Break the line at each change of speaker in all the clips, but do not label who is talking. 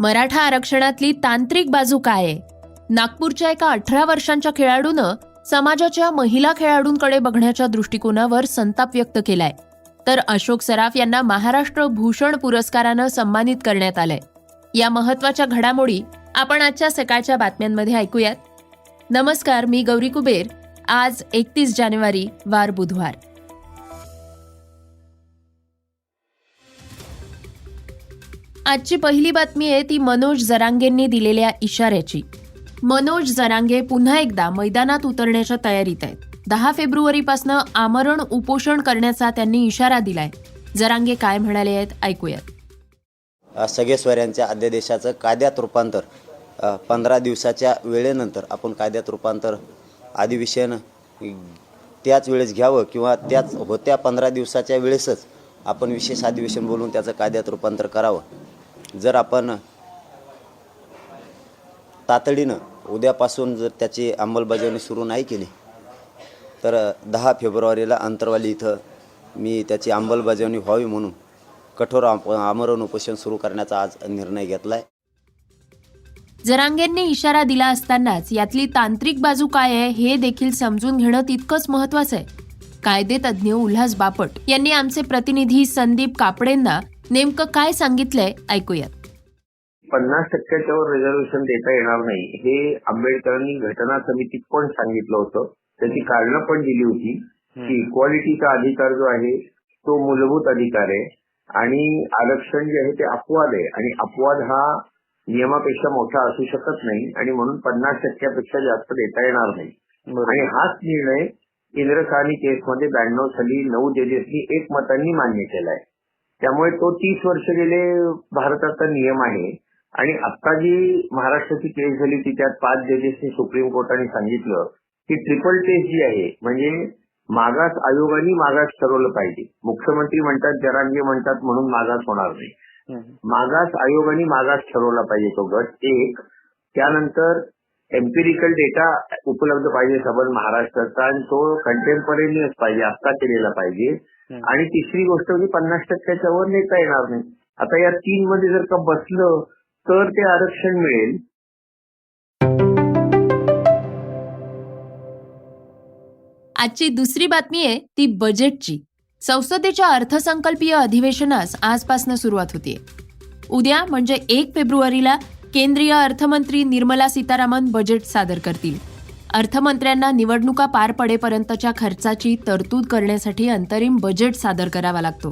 मराठा आरक्षणातली तांत्रिक बाजू काय आहे? नागपूरच्या एका अठरा वर्षांच्या खेळाडूनं समाजाच्या महिला खेळाडूंकडे बघण्याच्या दृष्टिकोनावर संताप व्यक्त केलाय. तर अशोक सराफ यांना महाराष्ट्र भूषण पुरस्कारानं सन्मानित करण्यात आलंय. या महत्त्वाच्या घडामोडी आपण आजच्या सकाळच्या बातम्यांमध्ये ऐकूयात. नमस्कार मी गौरी कुबेर. आज एकतीस जानेवारी वार बुधवार. आजची पहिली बातमी आहे ती मनोज जरांगेंनी दिलेल्या इशाऱ्याची. मनोज जरांगे पुन्हा एकदा मैदानात उतरण्याच्या तयारीत आहेत. दहा फेब्रुवारीपासून आमरण उपोषण करण्याचा त्यांनी इशारा दिलाय. जरांगे काय म्हणाले आहेत ऐकूयात.
सगळे स्वऱ्यांच्या अध्यादेशाचं कायद्यात रूपांतर पंधरा दिवसाच्या वेळेनंतर आपण कायद्यात रूपांतर अधिवेशन त्याच वेळेस घ्यावं किंवा त्याच होत्या पंधरा दिवसाच्या वेळेसच आपण विशेष अधिवेशन बोलून त्याचं कायद्यात रूपांतर करावं. जर आपण तातडीनं उद्यापासून जर त्याची अंमलबजावणी सुरू नाही केली तर दहा फेब्रुवारीला अंतरवाली इथं मी त्याची अंमलबजावणी व्हावी म्हणून कठोर आमरण उपोषण सुरू करण्याचा आज निर्णय घेतला आहे
जरांगेंनी इशारा दिला असतानाच यातली तांत्रिक बाजू काय आहे हे देखील समजून घेणं तितकंच महत्वाचं आहे. कायदे तज्ज्ञ उल्हास बापट यांनी आमचे प्रतिनिधी संदीप कापडेंना नेमकं काय सांगितलंय? ऐकूयात.
पन्नास टक्क्याच्या वर रिझर्वेशन देता येणार नाही हे आंबेडकरांनी घटना समितीत पण सांगितलं होतं. त्याची कारणं पण दिली होती की इक्वालिटीचा अधिकार जो आहे तो मूलभूत अधिकार आहे. आणि आरक्षण जे आहे ते अपवाद आहे. आणि अपवाद हा नियमापेक्षा मोठा असू शकत नाही आणि म्हणून पन्नास टक्क्यापेक्षा जास्त देता येणार नाही. आणि हाच निर्णय इंद्रसानी केसमध्ये ब्याण्णव साली नऊ जजेसनी एकमतांनी मान्य केलाय. त्यामुळे तो तीस वर्ष गेले भारताचा नियम आहे. आणि आता जी महाराष्ट्राची केस झाली ती त्यात पाच जजेसनी सुप्रीम कोर्टाने सांगितलं की ट्रिपल टेस्ट जी आहे म्हणजे मागास आयोगाने मागास ठरवलं पाहिजे. मुख्यमंत्री म्हणतात जरांगे म्हणतात म्हणून मागास होणार नाही. मागास आयोगाने मागास ठरवला पाहिजे तो गट. एक त्यानंतर एम्पिरिकल डेटा उपलब्ध पाहिजे सबल महाराष्ट्राचा आणि तो कंटेम्परेनियस पाहिजे आत्ता केलेला पाहिजे. आणि तिसरी गोष्ट म्हणजे पन्नास टक्क्याच्या वर नेता येणार नाही. आता या तीन मध्ये जर का बसलं तर ते आरक्षण मिळेल.
आजची दुसरी बातमी आहे ती बजेटची संसदेच्या अर्थसंकल्पीय अधिवेशनास आजपासून सुरुवात होतीये. उद्या म्हणजे एक फेब्रुवारीला केंद्रीय अर्थमंत्री निर्मला सीतारामन बजेट सादर करतील. अर्थमंत्र्यांना निवडणुका पार पडेपर्यंतच्या खर्चाची तरतूद करण्यासाठी अंतरिम बजेट सादर करावा लागतो.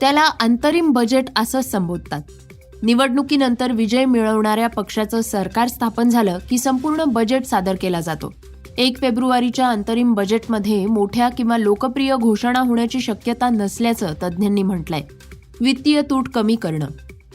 त्याला अंतरिम बजेट असं संबोधतात. निवडणुकीनंतर विजय मिळवणाऱ्या पक्षाचं सरकार स्थापन झालं की संपूर्ण बजेट सादर केला जातो. एक फेब्रुवारीच्या अंतरिम बजेटमध्ये मोठ्या किंवा लोकप्रिय घोषणा होण्याची शक्यता नसल्याचं तज्ज्ञांनी म्हटलंय. वित्तीय तूट कमी करणं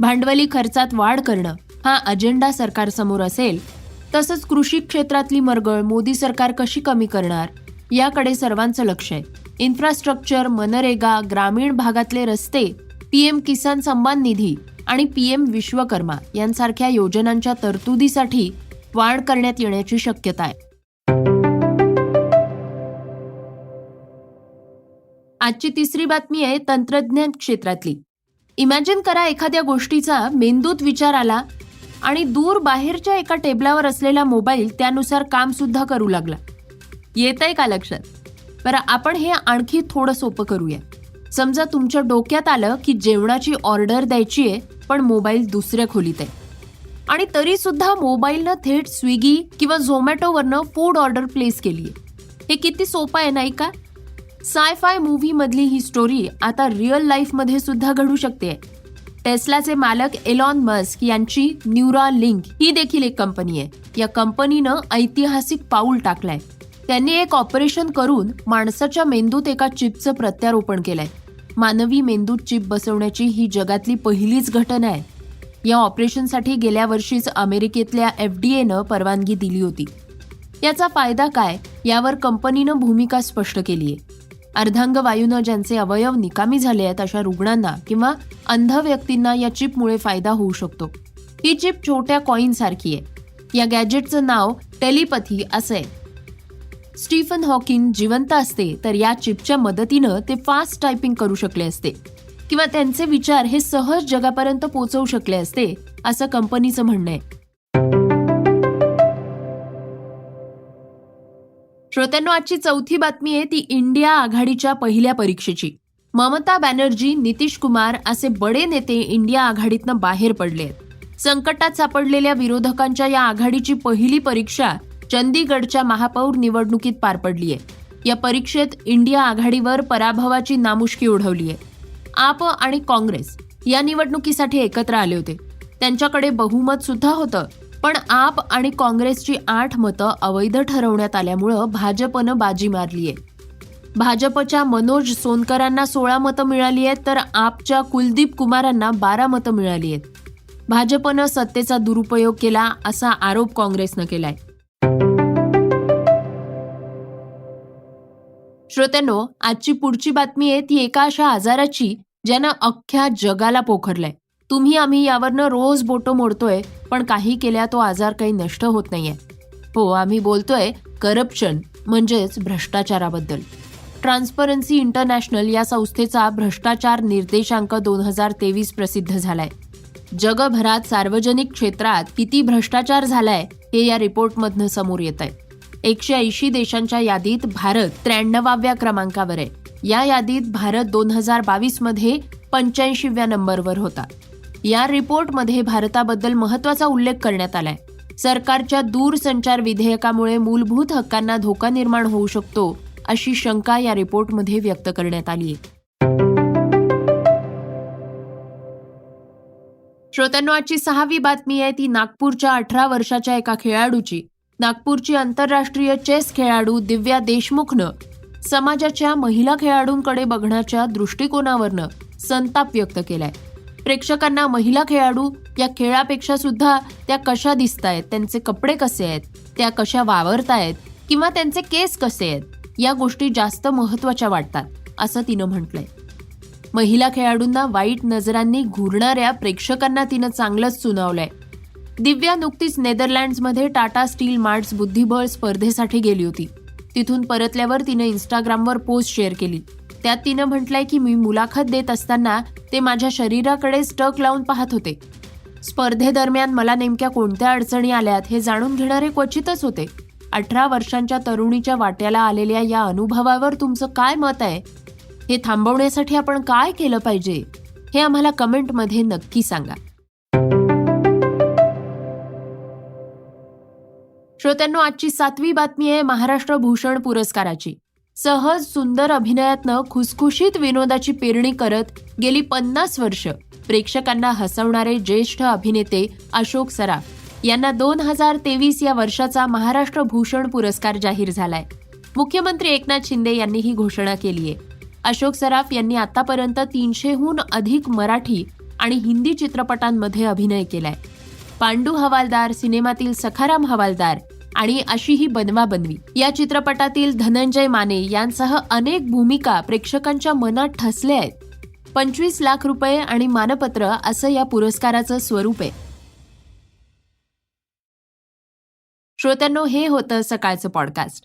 भांडवली खर्चात वाढ करणं हा अजेंडा सरकारसमोर असेल तसंच कृषी क्षेत्रातली मरगळ मोदी सरकार कशी कमी करणार याकडे सर्वांचं लक्ष आहे. इन्फ्रास्ट्रक्चर मनरेगा ग्रामीण भागातले रस्ते पीएम किसान सन्मान निधी आणि पीएम विश्वकर्मा यांसारख्या योजनांच्या तरतुदीसाठी वाढ करण्यात येण्याची शक्यता आहे. आजची तिसरी बातमी आहे तंत्रज्ञान क्षेत्रातली. इमॅजिन करा एखाद्या गोष्टीचा मेंदूत विचार आला आणि दूर बाहेरच्या एका टेबलावर असलेला मोबाईल त्यानुसार काम सुद्धा करू लागला. येत आहे का लक्षात? बरं आपण हे आणखी थोडं सोपं करूया. समजा तुमच्या डोक्यात आलं की जेवणाची ऑर्डर द्यायची आहे पण मोबाईल दुसऱ्या खोलीत आहे. आणि तरी सुद्धा मोबाईलनं थेट स्विगी किंवा झोमॅटोवरनं फूड ऑर्डर प्लेस केली आहे. हे किती सोपं आहे नाही का? साय फाय ही स्टोरी आता रिअल लाईफमध्ये सुद्धा घडू शकते. टेस्लाचे मालक एलॉन मस्क यांची न्यूरा लिंक ही देखील एक कंपनी आहे. या कंपनीनं ऐतिहासिक पाऊल टाकलाय. त्यांनी एक ऑपरेशन करून माणसाच्या मेंदूत एका चिपचं प्रत्यारोपण केलंय. मानवी मेंदूत चिप बसवण्याची ही जगातली पहिलीच घटना आहे. या ऑपरेशनसाठी गेल्या वर्षीच अमेरिकेतल्या एफ डी एनं परवानगी दिली होती. याचा फायदा काय? यावर कंपनीनं भूमिका स्पष्ट केली आहे अर्धांग वायूनं ज्यांचे अवयव निकामी झाले आहेत अशा रुग्णांना किंवा अंध व्यक्तींना या चिपमुळे फायदा होऊ शकतो. ही चिप छोट्या कॉईन सारखी आहे. या गॅजेटचं नाव टेलिपथी असं आहे. स्टीफन हॉकिंग जिवंत असते तर या चिपच्या मदतीनं ते फास्ट टायपिंग करू शकले असते. किंवा त्यांचे विचार हे सहज जगापर्यंत पोहोचवू शकले असते असं कंपनीचं म्हणणं आहे. श्रोत्यांनो आजची चौथी बातमी आहे ती इंडिया आघाडीच्या पहिल्या परीक्षेची. ममता बॅनर्जी नितीश कुमार असे बडे नेते इंडिया आघाडीतनं बाहेर पडले आहेत. संकटात सापडलेल्या विरोधकांच्या या आघाडीची पहिली परीक्षा चंदीगडच्या महापौर निवडणुकीत पार पडली आहे या परीक्षेत इंडिया आघाडीवर पराभवाची नामुष्की ओढवली आहे आप आणि काँग्रेस या निवडणुकीसाठी एकत्र आले होते. त्यांच्याकडे बहुमत सुद्धा होतं. पण आप आणि काँग्रेसची आठ मतं अवैध ठरवण्यात आल्यामुळं भाजपनं बाजी मारली आहे. भाजपच्या मनोज सोनकरांना सोळा मतं मिळाली आहेत तर आपच्या कुलदीप कुमारांना बारा मतं मिळाली आहेत. भाजपनं सत्तेचा दुरुपयोग केला असा आरोप काँग्रेसनं केलाय. श्रोत्यांनो आजची पुढची बातमी आहे ती एका अशा आजाराची ज्यानं अख्ख्या जगाला पोखरलंय. तुम्ही आम्ही यावरनं रोज बोटो मोडतोय पण काही केल्या तो आजार काही नष्ट होत नाहीये. हो आम्ही बोलतोय करप्शन म्हणजेच भ्रष्टाचाराबद्दल. ट्रान्सपरन्सी इंटरनॅशनल या संस्थेचा भ्रष्टाचार निर्देशांक दोन हजार तेवीस प्रसिद्ध झालाय. जगभरात सार्वजनिक क्षेत्रात किती भ्रष्टाचार झालाय हे या रिपोर्टमधनं समोर येत आहे एकशे ऐंशी देशांच्या यादीत भारत त्र्याण्णवाव्या क्रमांकावर आहे. या यादीत भारत दोन हजार बावीसमध्ये पंच्याऐंशीव्या नंबरवर होता. या रिपोर्टमध्ये भारताबद्दल महत्त्वाचा उल्लेख करण्यात आलाय. सरकारच्या दूरसंचार विधेयकामुळे मूलभूत हक्कांना धोका निर्माण होऊ शकतो अशी शंका या रिपोर्टमध्ये व्यक्त करण्यात आली आहे श्रोत्यांनो आजची सहावी बातमी आहे ती नागपूरच्या अठरा वर्षाच्या एका खेळाडूची. नागपूरची आंतरराष्ट्रीय चेस खेळाडू दिव्या देशमुखनं समाजाच्या महिला खेळाडूंकडे बघण्याच्या दृष्टिकोनावरनं संताप व्यक्त केलाय. प्रेक्षकांना महिला खेळाडू या खेळापेक्षा सुद्धा त्या कशा दिसत आहेत त्यांचे कपडे कसे आहेत? त्या कशा वावरतायत? किंवा त्यांचे केस कसे आहेत? या गोष्टी जास्त महत्त्वाच्या वाटतात असं तिनं म्हटलंय. महिला खेळाडूंना वाईट नजरांनी घुरणाऱ्या प्रेक्षकांना तिनं चांगलंच सुनावलंय. दिव्या नुकतीच नेदरलँड्समध्ये टाटा स्टील मार्ट्स बुद्धिबळ स्पर्धेसाठी गेली होती. तिथून परतल्यावर तिनं इंस्टाग्रामवर पोस्ट शेअर केली. त्यात तिनं म्हटलंय की मी मुलाखत देत असताना ते माझ्या शरीराकडे स्टक लावून पाहत होते. स्पर्धेदरम्यान मला नेमक्या कोणत्या अडचणी आल्यात हे जाणून घेणारे क्वचितच होते. अठरा वर्षांच्या तरुणीच्या वाट्याला आलेल्या या अनुभवावर तुमचं काय मत आहे? हे थांबवण्यासाठी आपण काय केलं पाहिजे? हे आम्हाला कमेंटमध्ये नक्की सांगा. श्रोत्यांनो आजची सातवी बातमी आहे महाराष्ट्र भूषण पुरस्काराची. सहज सुंदर अभिनयातनं खुसखुशीत विनोदाची पेरणी करत गेली पन्नास वर्ष. प्रेक्षकांना हसवणारे ज्येष्ठ अभिनेते अशोक सराफ यांना दोन हजार तेवीस या वर्षाचा महाराष्ट्र भूषण पुरस्कार जाहीर झालाय. मुख्यमंत्री एकनाथ शिंदे यांनी ही घोषणा केली आहे. अशोक सराफ यांनी आतापर्यंत तीनशेहून अधिक मराठी आणि हिंदी चित्रपटांमध्ये अभिनय केलाय. पांडू हवालदार सिनेमातील सखाराम हवालदार आणि अशी ही बनवा बनवी. या चित्रपटातील धनंजय माने यांसह अनेक भूमिका प्रेक्षकांच्या मनात ठसल्या आहेत. पंचवीस लाख रुपये आणि मानपत्र असं या पुरस्काराचं स्वरूप आहे. श्रोत्यांनो हे होतं सकाळचं पॉडकास्ट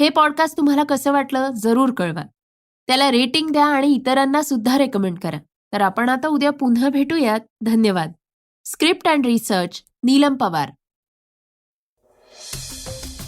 हे पॉडकास्ट तुम्हाला कसं वाटलं जरूर कळवा. त्याला रेटिंग द्या आणि इतरांना सुद्धा रेकमेंड करा. तर आपण आता उद्या पुन्हा भेटूयात. धन्यवाद. Script and research Neelam Pawar.